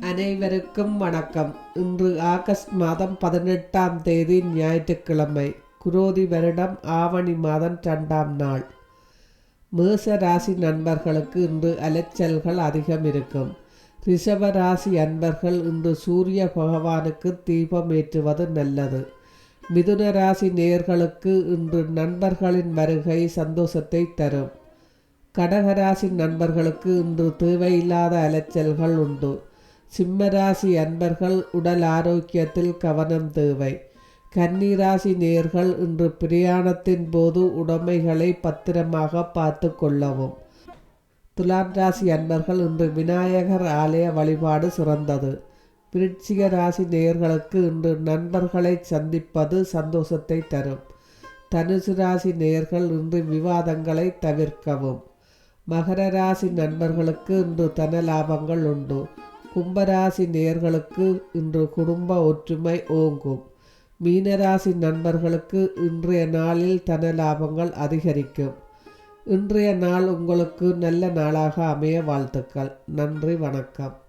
அனைவருக்கும் வணக்கம். இன்று ஆகஸ்ட் மாதம் பதினெட்டாம் தேதி ஞாயிற்றுக்கிழமை குரோதி வருடம் ஆவணி மாதம் ரெண்டாம் நாள். மேச ராசி நண்பர்களுக்கு இன்று அலைச்சல்கள் அதிகம் இருக்கும். ரிஷப ராசி அன்பர்கள் இன்று சூரிய பகவானுக்கு தீபம் ஏற்றுவது நல்லது. மிதுன ராசி நேர்களுக்கு இன்று நண்பர்களின் வருகை சந்தோஷத்தை தரும். கடகராசி நண்பர்களுக்கு இன்று தேவையில்லாத அலைச்சல்கள் உண்டு. சிம்மராசி அன்பர்கள் உடல் ஆரோக்கியத்தில் கவனம் தேவை. கன்னிராசி நேர்கள் இன்று பிரயாணத்தின் போது உடைமைகளை பத்திரமாக பார்த்து கொள்ளவும். துலாம் ராசி அன்பர்கள் இன்று விநாயகர் ஆலய வழிபாடு சிறந்தது. விருட்சிக ராசி நேயர்களுக்கு இன்று நண்பர்களை சந்திப்பது சந்தோஷத்தை தரும். தனுசு ராசி நேயர்கள் இன்று விவாதங்களை தவிர்க்கவும். மகர ராசி நண்பர்களுக்கு இன்று தன லாபங்கள் உண்டு. கும்பராசி நேர்களுக்கு இன்று குடும்ப ஒற்றுமை ஓங்கும். மீனராசி நண்பர்களுக்கு இன்றைய நாளில் தன லாபங்கள் அதிகரிக்கும். இன்றைய நாள் உங்களுக்கு நல்ல நாளாக அமைய வாழ்த்துக்கள். நன்றி வணக்கம்.